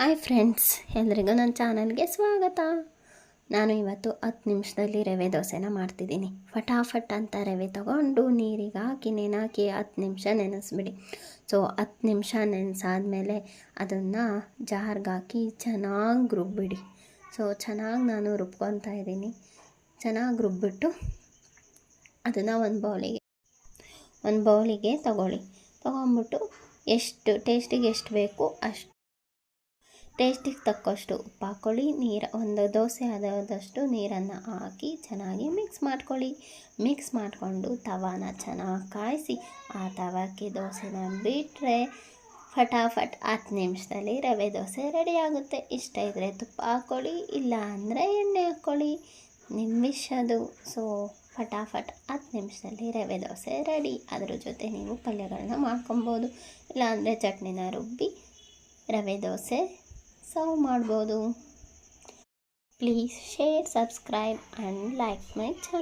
Hi friends, ಎಲ್ರಿಗೂ ನನ್ನ ಚಾನಲ್ಗೆ ಸ್ವಾಗತ. ನಾನು ಇವತ್ತು ಹತ್ತು ನಿಮಿಷದಲ್ಲಿ ರವೆ ದೋಸೆನ ಮಾಡ್ತಿದ್ದೀನಿ. ಫಟಾಫಟ್ ಅಂತ ರವೆ ತೊಗೊಂಡು ನೀರಿಗೆ ಹಾಕಿ, ನೆನಾಕಿ ಹತ್ತು ನಿಮಿಷ ನೆನೆಸ್ಬಿಡಿ. ಸೊ ಹತ್ತು ನಿಮಿಷ ನೆನೆಸಾದ್ಮೇಲೆ ಅದನ್ನು ಜಾರ್ಗೆ ಹಾಕಿ ಚೆನ್ನಾಗಿ ರುಬ್ಬಿಡಿ. ಸೊ ಚೆನ್ನಾಗಿ ನಾನು ರುಬ್ಕೊತಾ ಇದ್ದೀನಿ. ಚೆನ್ನಾಗಿ ರುಬ್ಬಿಟ್ಟು ಅದನ್ನು ಒಂದು ಬೌಲಿಗೆ ಒಂದು ಬೌಲಿಗೆ ತಗೊಳ್ಳಿ. ತೊಗೊಂಬಿಟ್ಟು ಎಷ್ಟು ಟೇಸ್ಟಿಗೆ ಎಷ್ಟು ಬೇಕು ಅಷ್ಟು ಟೇಸ್ಟಿಗೆ ತಕ್ಕಷ್ಟು ಉಪ್ಪು ಹಾಕ್ಕೊಳ್ಳಿ ನೀರು, ಒಂದು ದೋಸೆ ಆದಷ್ಟು ನೀರನ್ನು ಹಾಕಿ ಚೆನ್ನಾಗಿ ಮಿಕ್ಸ್ ಮಾಡ್ಕೊಳ್ಳಿ. ಮಿಕ್ಸ್ ಮಾಡಿಕೊಂಡು ತವಾನ ಚೆನ್ನಾಗಿ ಕಾಯಿಸಿ, ಆ ತವಕ್ಕೆ ದೋಸೆನ ಬಿಟ್ಟರೆ ಫಟಾಫಟ್ ಹತ್ತು ನಿಮಿಷದಲ್ಲಿ ರವೆ ದೋಸೆ ರೆಡಿ ಆಗುತ್ತೆ. ಇಷ್ಟ ಇದ್ದರೆ ತುಪ್ಪ ಹಾಕ್ಕೊಳ್ಳಿ ಇಲ್ಲ ಅಂದರೆ ಎಣ್ಣೆ ಹಾಕ್ಕೊಳ್ಳಿ ವಿಶ್ ಅದು. ಸೊ ಫಟಾಫಟ್ ಹತ್ತು ನಿಮಿಷದಲ್ಲಿ ರವೆ ದೋಸೆ ರೆಡಿ ಅದ್ರ ಜೊತೆ ನೀವು ಪಲ್ಯಗಳನ್ನ ಮಾಡ್ಕೊಬೋದು. ಇಲ್ಲಾಂದರೆ ಚಟ್ನಿನ ರುಬ್ಬಿ ರವೆ ದೋಸೆ ಸರ್ವ್ ಮಾಡ್ಬೋದು please share subscribe and like my channel